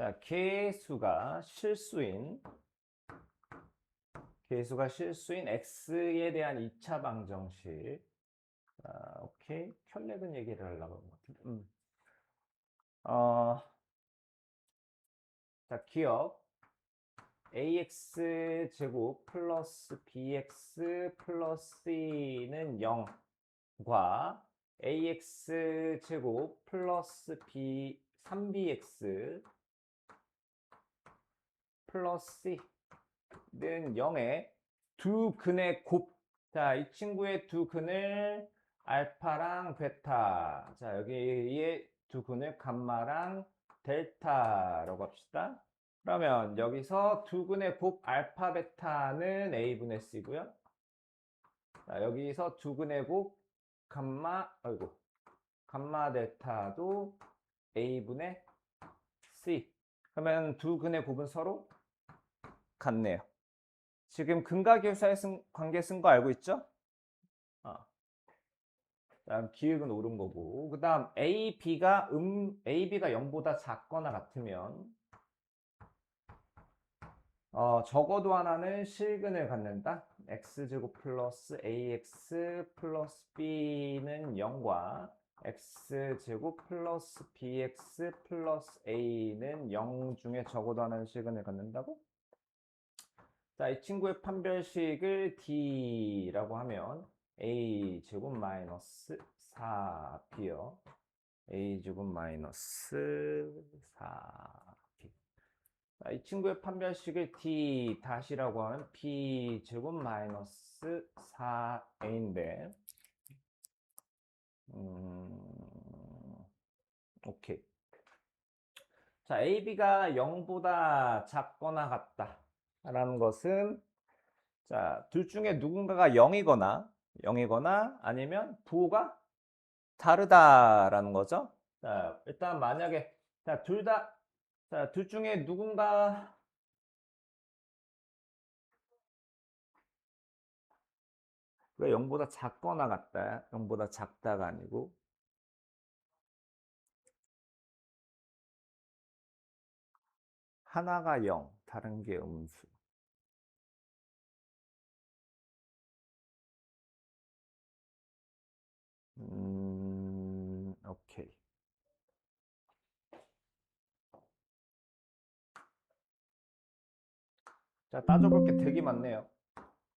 자, 개수가 실수인 개수가 실수인 x에 대한 2차 방정식. 자, 오케이. 켤레근 얘기를 하려고 하는 것 같은데. 음. 어, 자, 기억. ax 제곱 플러스 bx 플러스 c는 0과 ax 제곱 플러스 b 3bx 플러스 c는 0의 두 근의 곱. 자, 이 친구의 두 근을 알파랑 베타. 자, 여기에 두 근을 감마랑 델타라고 합시다. 그러면 여기서 두 근의 곱 알파 베타는 a분의 c고요. 자, 여기서 두 근의 곱 감마 아이고 감마 델타도 a분의 c. 그러면 두 근의 곱은 서로 같네요. 지금 결사의 쓴, 관계 쓴 거 알고 있죠? 어. 다음 기획은 옳은 거고 그 다음 a, b가 음, a, b가 0보다 작거나 같으면 어, 적어도 하나는 실근을 갖는다. x제곱 플러스 ax 플러스 b는 0과 x제곱 플러스 bx 플러스 a는 0 중에 적어도 하나는 실근을 갖는다고? 자, 이 친구의 판별식을 d라고 하면 a제곱 마이너스 4b요. a제곱 마이너스 4b. 자, 이 친구의 판별식을 d 다시라고 하면 b 제곱 마이너스 4a인데 음, 오케이. 자, ab가 0보다 작거나 같다. 라는 것은 자, 둘 중에 누군가가 0이거나 0이거나 아니면 부호가 다르다라는 거죠. 자, 일단 만약에 자, 둘 다 자, 둘 중에 누군가 왜 0보다 작거나 같다. 0보다 작다가 아니고 하나가 0, 다른 게 음수. 음, 오케이. 자, 따져볼 게 되게 많네요.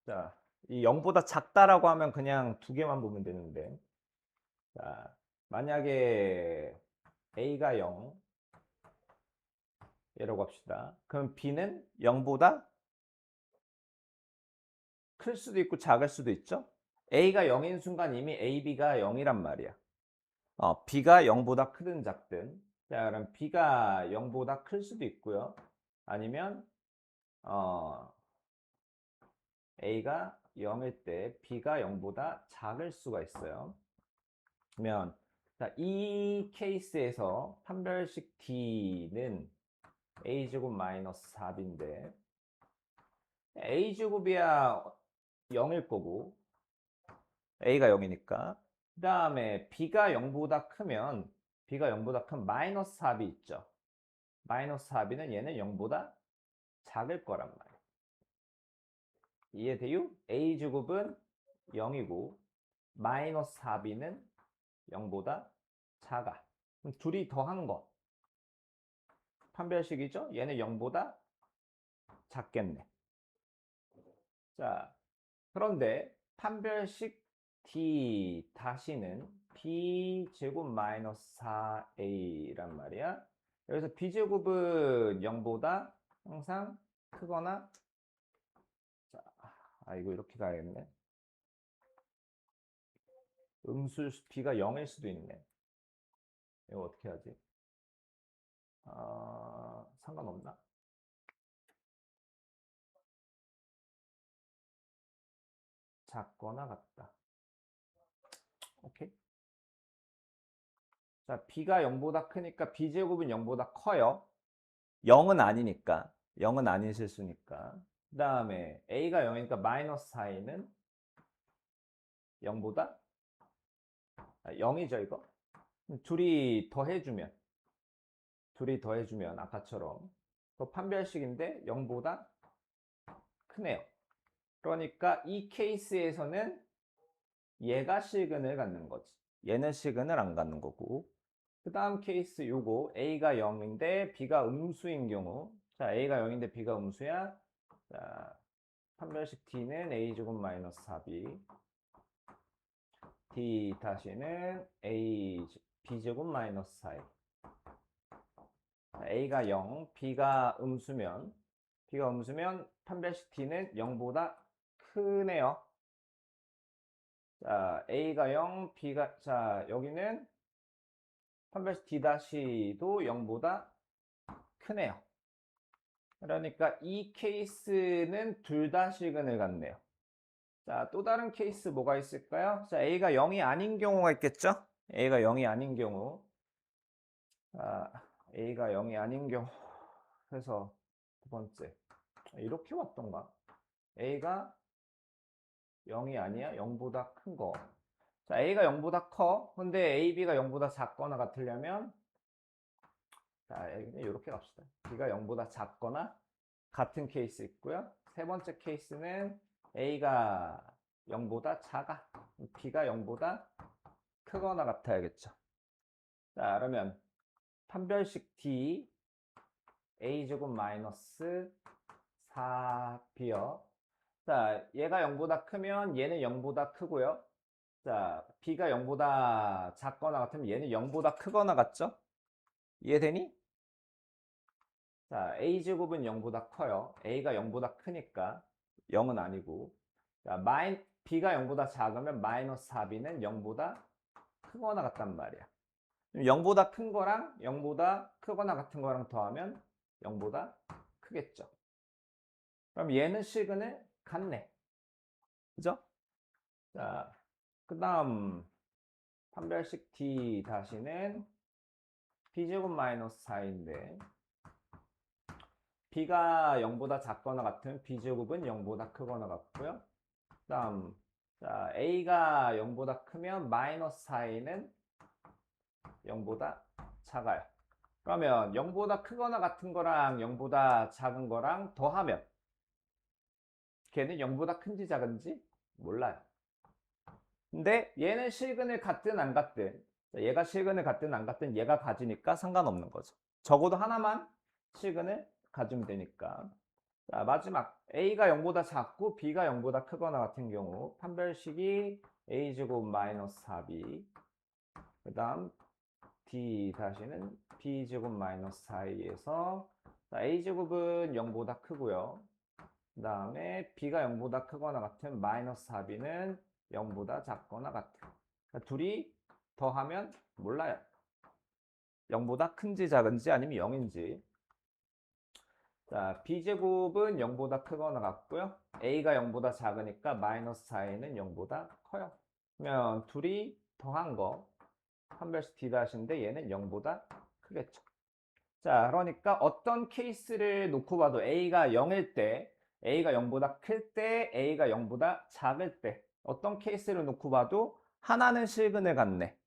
자, 이 0보다 작다라고 하면 그냥 두 개만 보면 되는데. 자, 만약에 A가 0, 이라고 합시다. 그럼 B는 0보다 클 수도 있고 작을 수도 있죠. A가 0인 순간 이미 AB가 0이란 말이야. 어, B가 0보다 크든 작든. 자, 그럼 B가 0보다 클 수도 있고요. 아니면 어, A가 0일 때 B가 0보다 작을 수가 있어요. 그러면 자, 이 케이스에서 판별식 D는 a제곱 마이너스 4b인데 a제곱이야 0일 거고 a가 0이니까 그 다음에 b가 0보다 크면 b가 0보다 큰 마이너스 4b 있죠. 마이너스 4b는 얘는 0보다 작을 거란 말이에요 이해돼요? a제곱은 0이고 마이너스 4b는 0보다 작아. 그럼 둘이 더한 거 판별식이죠? 얘는 0보다 작겠네. 자, 그런데 판별식 D 다시는 B제곱 마이너스 4A란 말이야. 여기서 B제곱은 0보다 항상 크거나 자, 아 이거 이렇게 가야겠네. 음수 B가 0일 수도 있네. 이거 어떻게 하지? 아, 상관없나? 작거나 같다. 오케이. 자, b가 0보다 크니까 b제곱은 0보다 커요. 0은 아니니까. 0은 아닌 실수니까. 그 다음에 a가 0이니까 마이너스 4a는 0보다 아, 0이죠, 이거. 둘이 더해주면 둘이 더해주면 아까처럼 또 판별식인데 0보다 크네요. 그러니까 이 케이스에서는 얘가 시근을 갖는 거지. 얘는 시근을 안 갖는 거고. 그 다음 케이스 요거 A가 0인데 B가 음수인 경우 자 A가 0인데 B가 음수야 자 판별식 D는 A제곱 마이너스 4B D 다시는 A B제곱 마이너스 4 A가 0 B가 음수면 B가 음수면 판별식 D는 0보다 크네요 자 A가 0 B가 자 여기는 판별식 D-도 0보다 크네요. 그러니까 이 케이스는 둘다 시그널 같네요. 자, 또 다른 케이스 뭐가 있을까요? 자, A가 0이 아닌 경우가 있겠죠? A가 0이 아닌 경우. 아, A가 0이 아닌 경우. 그래서 두 번째. 이렇게 왔던가? A가 0이 아니야? 0보다 큰 거. 자, A가 0보다 커. 근데 A, B가 0보다 작거나 같으려면 자, 이렇게 갑시다. B가 0보다 작거나 같은 케이스 있고요. 세 번째 케이스는 A가 0보다 작아. B가 0보다 크거나 같아야겠죠. 자, 그러면 판별식 D A제곱 마이너스 4B요. 자, 얘가 0보다 크면 얘는 0보다 크고요. 자, B가 0보다 작거나 같으면 얘는 0보다 크거나 같죠? 이해되니? 자, A제곱은 0보다 커요. A가 0보다 크니까 0은 아니고. 자, 마이, B가 0보다 작으면 마이너스 4B는 0보다 크거나 같단 말이야. 0보다 큰 거랑 0보다 크거나 같은 거랑 더하면 0보다 크겠죠. 그럼 얘는 시그널 같네. 그죠? 자, 그 다음 판별식 D 다시는 B제곱 마이너스 4인데 B가 0보다 작거나 같으면 B제곱은 0보다 크거나 같고요. 그 다음 자, A가 0보다 크면 마이너스 4A는 0보다 작아요. 그러면 0보다 크거나 같은 거랑 0보다 작은 거랑 더하면 걔는 0보다 큰지 작은지 몰라요. 근데 얘는 실근을 갖든 안 갖든 얘가 실근을 갖든 안 갖든 얘가 가지니까 상관없는 거죠. 적어도 하나만 실근을 가지면 되니까. 자, 마지막 A가 0보다 작고 B가 0보다 크거나 같은 경우 판별식이 A제곱 마이너스 4B 그 다음 D 다시는 B제곱 마이너스 4A에서 A제곱은 0보다 크고요. 그 다음에 B가 0보다 크거나 같은 마이너스 4B는 0보다 작거나 같은 그러니까 둘이 더하면 몰라요. 0보다 큰지 작은지 아니면 0인지 자, B제곱은 0보다 크거나 같고요. A가 0보다 작으니까 마이너스 4A는 0보다 커요. 그러면 둘이 더한 거 판별식 D-인데 얘는 0보다 크겠죠. 자, 그러니까 어떤 케이스를 놓고 봐도 A가 0일 때, A가 0보다 클 때, A가 0보다 작을 때 어떤 케이스를 놓고 봐도 하나는 실근을 갖네.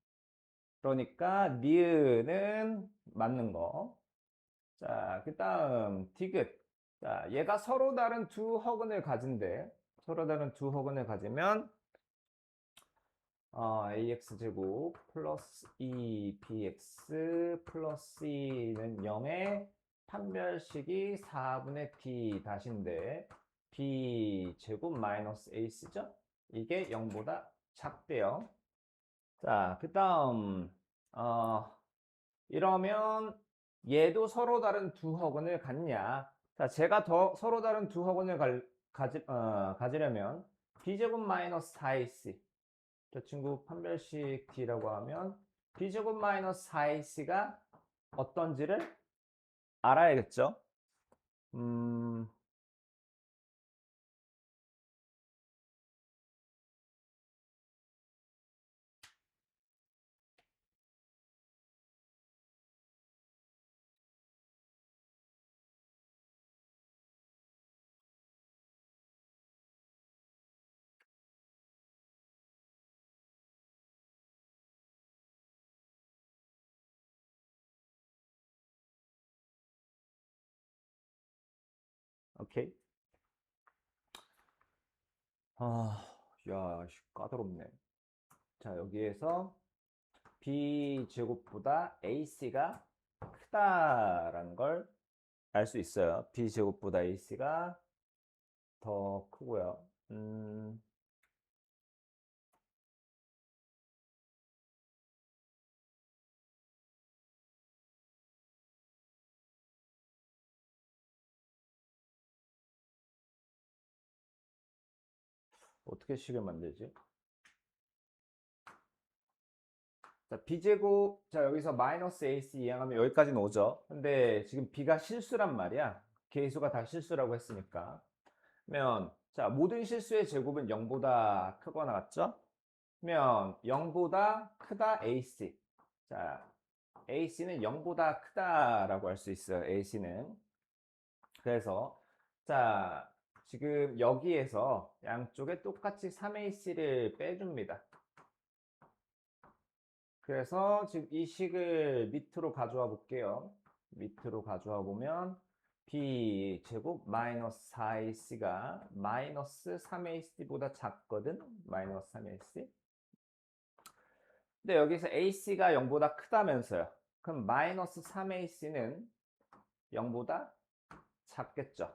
그러니까 니은은 맞는 거. 자, 그 다음 디귿. 자, 얘가 서로 다른 두 허근을 가진대. 서로 다른 두 허근을 가지면 어, ax제곱 플러스 2bx 플러스 2는 0에 판별식이 4분의 d 다신데 b제곱 마이너스 a쓰죠? 이게 0보다 작대요. 자, 그 다음 어, 이러면 얘도 서로 다른 두 허근을 갖냐? 자, 제가 더 서로 다른 두 허근을 갈, 가지, 어, 가지려면 b제곱 마이너스 4ac 저 친구 판별식 d라고 하면 b제곱 마이너스 4ac가 어떤지를 알아야겠죠? 음, 오케이. 아, 야, 씨, 까다롭네. 자, 여기에서 b 제곱보다 ac가 크다라는 걸 알 수 있어요. b 제곱보다 ac가 더 크고요. 음, 어떻게 식을 만들지? 자, b제곱, 자, 여기서 마이너스 ac 이항하면 여기까지는 오죠. 근데 지금 b가 실수란 말이야. 개수가 다 실수라고 했으니까. 그러면, 자, 모든 실수의 제곱은 0보다 크거나 같죠? 그러면 0보다 크다 ac. 자, ac는 0보다 크다라고 할 수 있어요. ac는. 그래서, 자, 지금 여기에서 양쪽에 똑같이 3ac를 빼줍니다. 그래서 지금 이 식을 밑으로 가져와 볼게요. 밑으로 가져와 보면 b 제곱 마이너스 4ac가 마이너스 3ac보다 작거든. 마이너스 3ac. 근데 여기서 ac가 0보다 크다면서요. 그럼 마이너스 3ac는 0보다 작겠죠.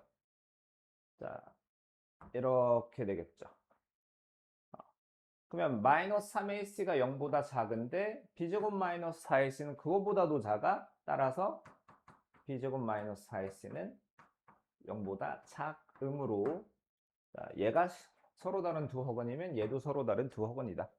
자, 이렇게 되겠죠. 어, 그러면 마이너스 3ac가 0보다 작은데 b제곱 마이너스 4ac는 그거보다도 작아. 따라서 b제곱 마이너스 4ac는 0보다 작음으로 자, 얘가 서로 다른 두 학원이면 얘도 서로 다른 두 학원이다.